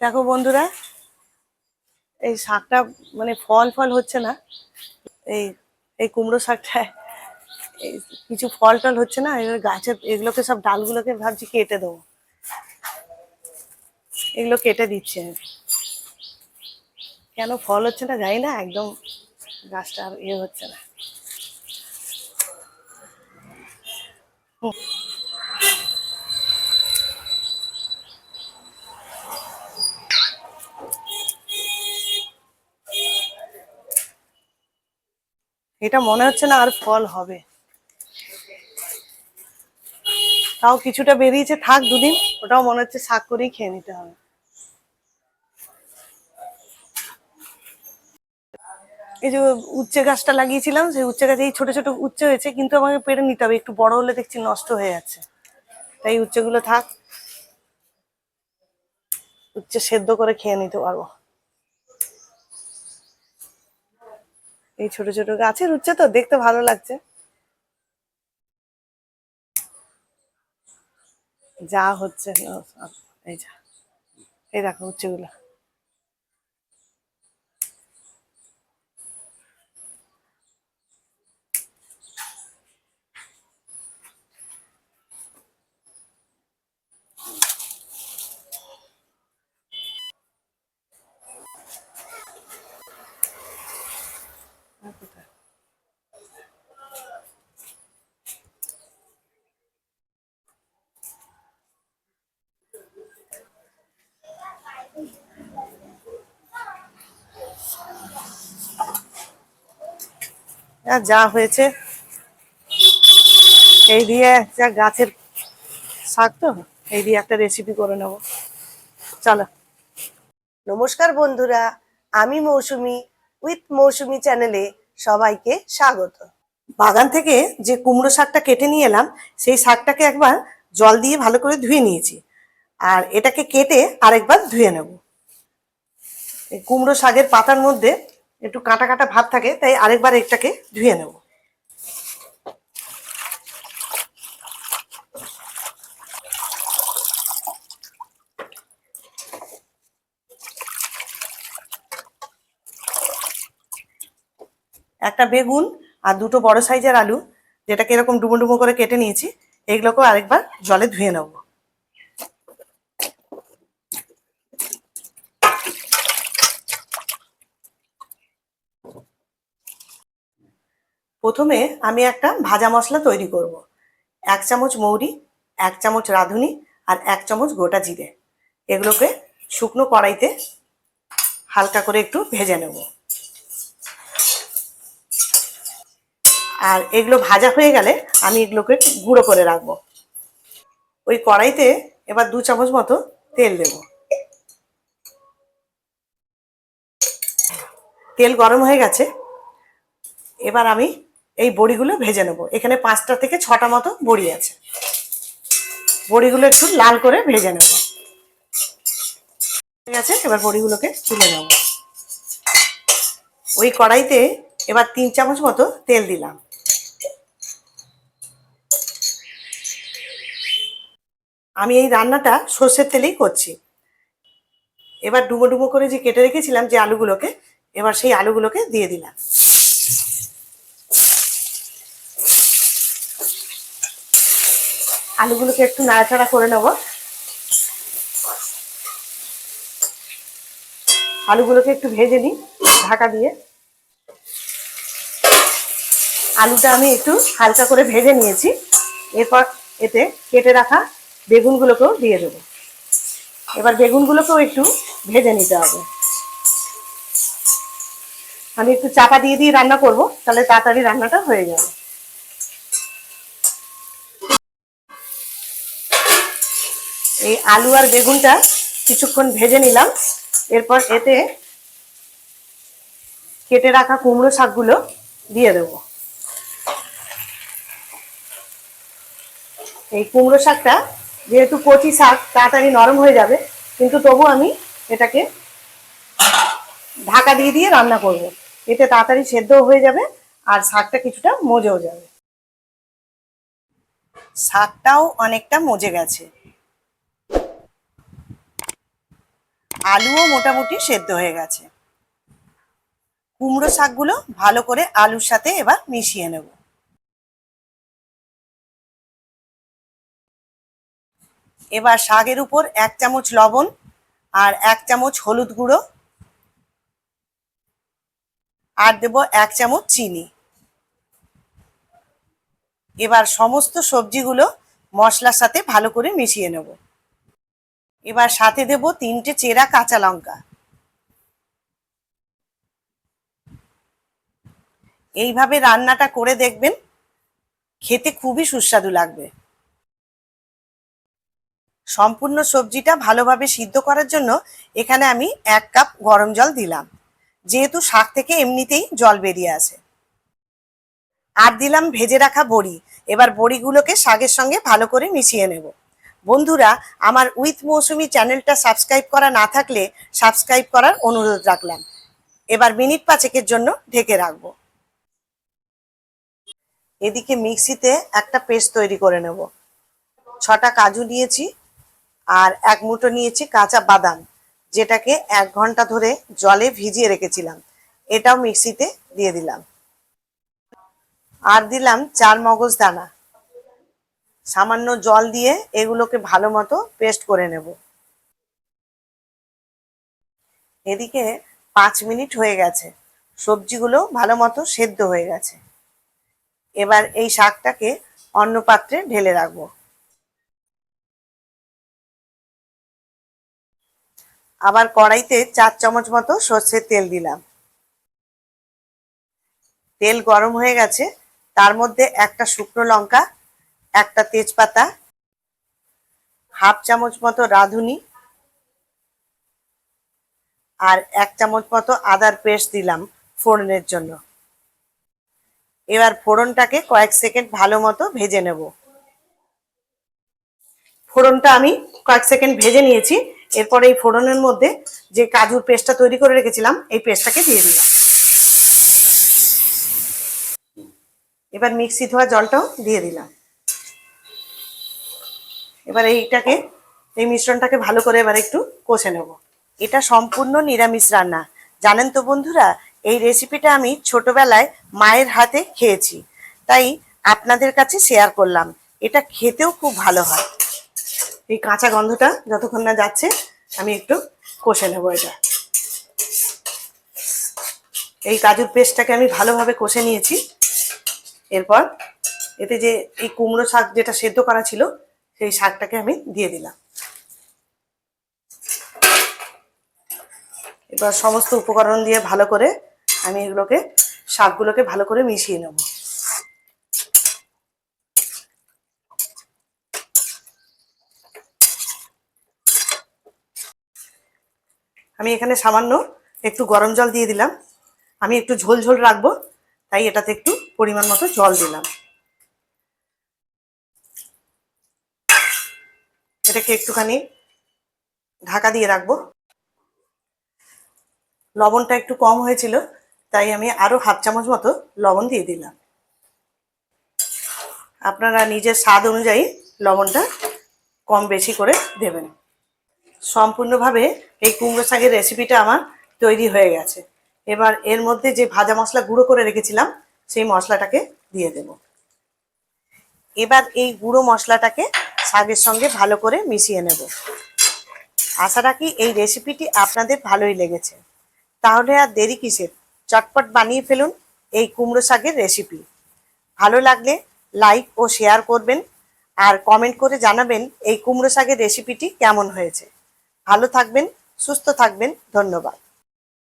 দেখো বন্ধুরা, এই শাকটা মানে ফল ফল হচ্ছে না। এই এই কুমড়ো শাকটায় এই কিছু ফল টল হচ্ছে না এবার গাছের এগুলোকে সব ডালগুলোকে ভাবছি কেটে দেবো। এগুলো কেটে দিচ্ছে কেন ফল হচ্ছে না জানি না, একদম গাছটা আর ইয়ে হচ্ছে না। এটা মনে হচ্ছে না আর ফল হবে। তাও কিছুটা বেরিয়েছে, থাক দুদিন, ওটাও মনে হচ্ছে শাক করেই খেয়ে নিতে হবে। এই যে উচ্ছে গাছটা লাগিয়েছিলাম, সেই উচ্ছে গাছে এই ছোট ছোট উচ্ছে হয়েছে, কিন্তু আমাকে পেরে নিতে হবে, একটু বড় হলে দেখছি নষ্ট হয়ে যাচ্ছে। তাই উচ্ছেগুলো থাক, উচ্ছে সেদ্ধ করে খেয়ে নিতে পারব। এই ছোট ছোট গাছের উচ্ছে তো দেখতে ভালো লাগছে। যা হচ্ছে, এই যা। এই দেখো উচ্ছেগুলো আর কোথায়? আর যা হয়েছে। এই দিয়ে যা গাছের শাক তো, এই দিয়ে একটা রেসিপি করে নেব। চলো। নমস্কার বন্ধুরা, আমি মৌসুমি, উইথ মৌসুমি চ্যানেলে সবাইকে স্বাগত। বাগান থেকে যে কুমড়ো শাকটা কেটে নিয়ে এলাম, সেই শাকটাকে একবার জল দিয়ে ভালো করে ধুয়ে নিয়েছি। আর এটাকে কেটে আরেকবার ধুয়ে নেব। এই কুমড়ো শাকের পাতার মধ্যে একটু কাটা কাটা ভাব থাকে, তাই আরেকবার এটাকে ধুয়ে নেব। একটা বেগুন আর দুটো বড় সাইজের আলু, যেটাকে এরকম ডুবো ডুবো করে কেটে নিয়েছি, এগুলোকেও আরেকবার জলে ধুয়ে নেব। প্রথমে আমি একটা ভাজা মশলা তৈরি করব। এক চামচ মৌরি, এক চামচ রাঁধুনি আর এক চামচ গোটা জিরে। এগুলোকে শুকনো কড়াইতে হালকা করে একটু ভেজে নেব। আর এগুলো ভাজা হয়ে গেলে আমি এগুলোকে গুঁড়ো করে রাখব। ওই কড়াইতে এবার দু চামচ মতো তেল দেব। তেল গরম হয়ে গেছে। এবার আমি এই বড়িগুলো ভেজে নেব। এখানে পাঁচটা থেকে ছটা মতো বড়ি আছে। বড়িগুলো একটু লাল করে ভেজে নেব। ঠিক আছে, এবার বড়িগুলোকে তুলে নেব। ওই কড়াইতে এবার তিন চামচ মতো তেল দিলাম। আমি এই রান্নাটা সর্ষের তেলেই করছি। এবার ডুবো ডুবো করে যে কেটে রেখেছিলাম যে আলুগুলোকে, এবার সেই আলুগুলোকে দিয়ে দিলাম। আলুগুলোকে একটু নাড়াচাড়া করে নেব। আলুগুলোকে একটু ভেজে নিই ঢাকা দিয়ে। আলুটা আমি একটু হালকা করে ভেজে নিয়েছি। এরপর এতে কেটে রাখা বেগুনগুলোকেও দিয়ে দেবো। এবার বেগুনগুলোকেও একটু ভেজে নিতে হবে। আমি একটু চাপা দিয়ে দিয়ে রান্না করব, তাহলে তাড়াতাড়ি রান্নাটা হয়ে যাবে। এই আলু আর বেগুনটা কিছুক্ষণ ভেজে নিলাম। এরপর এতে কেটে রাখা কুমড়ো শাকগুলো দিয়ে দেবো। এই কুমড়ো শাকটা যেহেতু কচি শাক, তাড়াতাড়ি নরম হয়ে যাবে, কিন্তু তবু আমি এটাকে ঢাকা দিয়ে দিয়ে রান্না করব। এতে তাড়াতাড়ি সেদ্ধও হয়ে যাবে আর শাকটা কিছুটা মজেও যাবে। শাকটাও অনেকটা মজে গেছে। আলুও মোটামুটি সেদ্ধ হয়ে গেছে। কুমড়ো শাকগুলো ভালো করে আলুর সাথে এবার মিশিয়ে নেব। এবার শাকের উপর এক চামচ লবণ আর এক চামচ হলুদ গুঁড়ো আর দেব এক চামচ চিনি। এবার সমস্ত সবজিগুলো মশলার সাথে ভালো করে মিশিয়ে নেব। এবার সাথে দেব তিনটে চেরা কাঁচা লঙ্কা। এইভাবে রান্নাটা করে দেখবেন, খেতে খুবই সুস্বাদু লাগবে। সম্পূর্ণ সবজিটা ভালোভাবে সিদ্ধ করার জন্য এখানে আমি এক কাপ গরম জল দিলাম। যেহেতু শাক থেকে এমনিতেই জল বেরিয়ে আছে আর দিলাম ভেজে রাখা বড়ি। এবার বড়িগুলোকে শাকের সঙ্গে ভালো করে মিশিয়ে নেব। বন্ধুরা, আমার উইথ মৌসুমি চ্যানেলটা সাবস্ক্রাইব করা না থাকলে সাবস্ক্রাইব করার অনুরোধ রাখলাম। এবার মিনিট পাঁচেকের জন্য ঢেকে রাখব। এদিকে মিক্সিতে একটা পেস্ট তৈরি করে নেব। ছটা কাজু নিয়েছি আর এক মুঠো নিয়েছি কাঁচা বাদাম, যেটাকে এক ঘণ্টা ধরে জলে ভিজিয়ে রেখেছিলাম। এটাও মিক্সিতে দিয়ে দিলাম। আর দিলাম চার মগজ দানা। সামান্য জল দিয়ে এগুলোকে ভালো মতো পেস্ট করে নেব। এদিকে পাঁচ মিনিট হয়ে গেছে। সবজিগুলো ভালো মতো সেদ্ধ হয়ে গেছে। এবার এই শাকটাকে অন্য পাত্রে ঢেলে রাখব। আবার কড়াইতে চার চামচ মতো সর্ষের তেল দিলাম। তেল গরম হয়ে গেছে। তার মধ্যে একটা শুকনো লঙ্কা একটা তেজপাতা, হাফ চামচ মতো রাঁধুনি আর এক চামচ মতো আদার পেস্ট দিলাম ফোড়নের জন্য। এবার ফোড়নটাকে কয়েক সেকেন্ড ভালো মতো ভেজে নেব। ফোড়নটা আমি কয়েক সেকেন্ড ভেজে নিয়েছি। এরপর এই ফোড়নের মধ্যে যে কাজুর পেস্টটা তৈরি করে রেখেছিলাম, এই পেস্টটাকে দিয়ে দিলাম। এবার মিক্সি ধোয়া জলটাও দিয়ে দিলাম। এবার এইটাকে, এই মিশ্রণটাকে ভালো করে এবার একটু কষে নেব। এটা সম্পূর্ণ নিরামিষ রান্না। জানেন তো বন্ধুরা, এই রেসিপিটা আমি ছোটবেলায় মায়ের হাতে খেয়েছি। তাই আপনাদের কাছে শেয়ার করলাম। এটা খেতেও খুব ভালো হয়। এই কাঁচা গন্ধটা যতক্ষণ না যাচ্ছে, আমি একটু কষে নেব এটা। এই কাজুর পেস্টটাকে আমি ভালোভাবে কষে নিয়েছি। এরপর এতে যে এই কুমড়ো শাক যেটা সেদ্ধ করা ছিল সেই শাকটাকে আমি দিয়ে দিলাম। এবার সমস্ত উপকরণ দিয়ে ভালো করে আমি এগুলোকে, শাকগুলোকে ভালো করে মিশিয়ে নেব। আমি এখানে সামান্য একটু গরম জল দিয়ে দিলাম। আমি একটু ঝোল ঝোল রাখব, তাই এটাতে একটু পরিমাণ মতো জল দিলাম। এটাকে একটুখানি ঢাকা দিয়ে রাখব। লবণটা একটু কম হয়েছিল, তাই আমি আরও হাফ চামচ মতো লবণ দিয়ে দিলাম। আপনারা নিজের স্বাদ অনুযায়ী লবণটা কম বেশি করে দেবেন। সম্পূর্ণভাবে এই কুমড়ো শাকের রেসিপিটা আমার তৈরি হয়ে গেছে। এবার এর মধ্যে যে ভাজা মশলা গুঁড়ো করে রেখেছিলাম, সেই মশলাটাকে দিয়ে দেব। এবার এই গুঁড়ো মশলাটাকে শাকের সঙ্গে ভালো করে মিশিয়ে নেব। আশা রাখি এই রেসিপিটি আপনাদের ভালোই লেগেছে। তাহলে আর দেরি কিসের? চটপট বানিয়ে ফেলুন এই কুমড়ো শাকের রেসিপি। ভালো লাগলে লাইক ও শেয়ার করবেন আর কমেন্ট করে জানাবেন এই কুমড়ো শাকের রেসিপিটি কেমন হয়েছে। ভালো থাকবেন, সুস্থ থাকবেন, ধন্যবাদ।